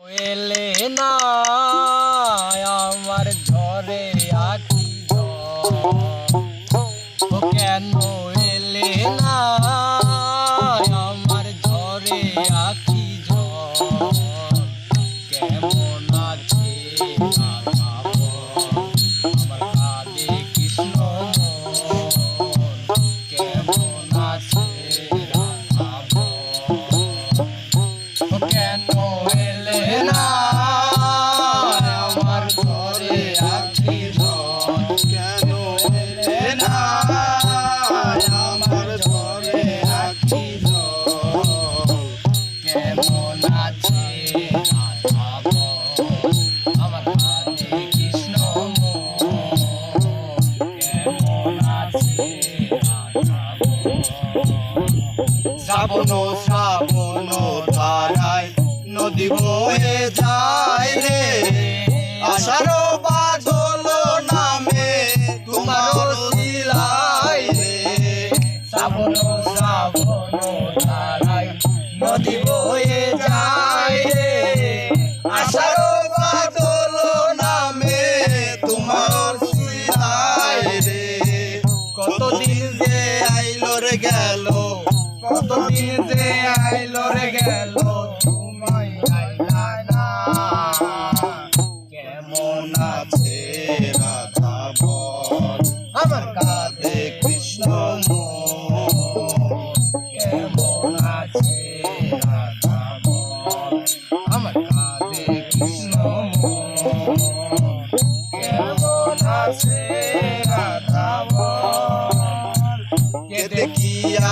এলে না আমার ঝরে আকি ও কেন এলে না আমার ঝরে আকি কেমন ধারায় নদী বয়ে যায় রে। আষাঢ় বাদল নামে তোমার রে। নদী বয়ে যায় রে। আষাঢ় বাদল নামে তোমার শিলাই রে। কতদিন যে আইলো রে গেল কতদিন যে আইলো রে গেল।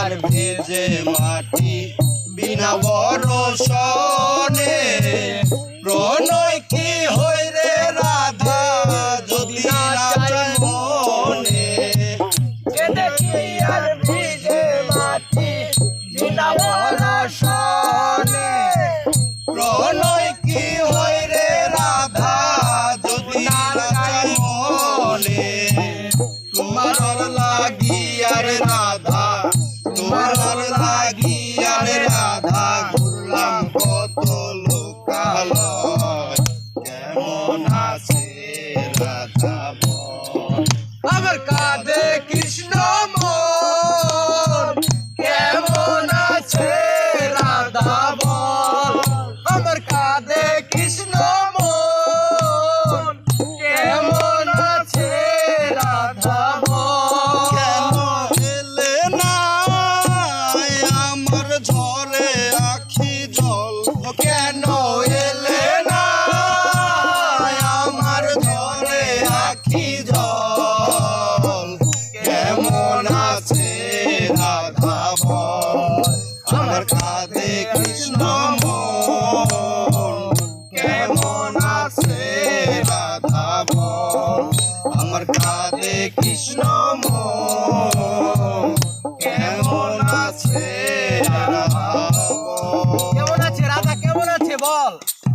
আর ভেজে মাটি, বিনা বরষণে। প্রণয় কি হই রে রাধা, যদি মনে? ভিজে মাটি, বিনা প্রণয় কি হই রে রাধা, যদি আখি জল। কেমন আছে রাধা আমার কাঁধে কৃষ্ণ কেমন আছে রাধা আমার কাঁধে কৃষ্ণ